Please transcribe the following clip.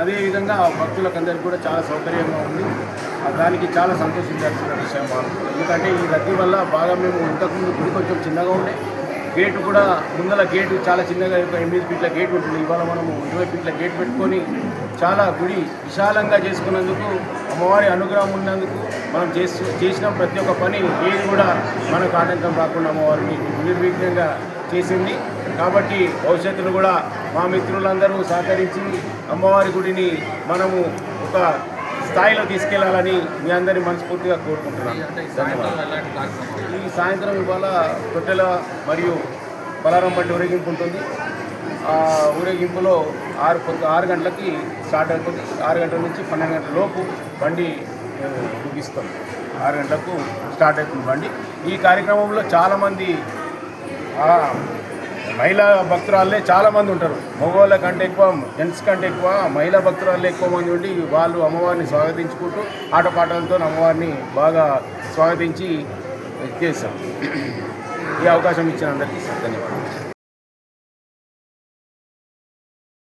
అదేవిధంగా భక్తులకందరికీ కూడా చాలా సౌకర్యంగా ఉంది. ఆ దానికి చాలా సంతోషించాల్సిన విషయం వాళ్ళు. ఎందుకంటే ఈ రద్దీ వల్ల బాగా మేము ఇంతకుముందు గుడి కొంచెం చిన్నగా ఉండే. గేటు కూడా ముందల గేటు చాలా చిన్నగా ఒక ఎనిమిది ఫీట్ల గేట్ ఉంటుంది. ఇవాళ మనము ఇరవై ఫీట్ల గేట్ పెట్టుకొని చాలా గుడి విశాలంగా చేసుకున్నందుకు అమ్మవారి అనుగ్రహం ఉన్నందుకు మనం చేసి చేసిన ప్రతి ఒక్క పని ఏది కూడా మనకు ఆటంకం రాకుండా అమ్మవారిని నిర్విఘ్నంగా చేసింది. కాబట్టి భవిష్యత్తులో కూడా మా మిత్రులందరూ సహకరించి అమ్మవారి గుడిని మనము ఒక స్థాయిలో తీసుకెళ్ళాలని మీ అందరి మనస్ఫూర్తిగా కోరుకుంటున్నాను. ఈ సాయంత్రం ఇవాళ తొట్టెల మరియు బలారం బండి ఊరేగింపు ఉంటుంది. ఆ ఊరేగింపులో ఆరు ఆరు గంటలకి స్టార్ట్ అవుతుంది. ఆరు గంటల నుంచి పన్నెండు గంటల లోపు బండి ముగిస్తాం ఆరు గంటలకు స్టార్ట్ అవుతుంది బండి. ఈ కార్యక్రమంలో చాలామంది మహిళా భక్తురాళ్ళే చాలామంది ఉంటారు. మగవాళ్ళ కంటే ఎక్కువ జెంట్స్ కంటే ఎక్కువ మహిళా భక్తురాళ్ళే ఎక్కువ మంది ఉండి వాళ్ళు అమ్మవారిని స్వాగతించుకుంటూ ఆటపాటలతో అమ్మవారిని బాగా స్వాగతించి చేస్తాం ఈ అవకాశం ఇచ్చిన అందరికీ ధన్యవాదాలు.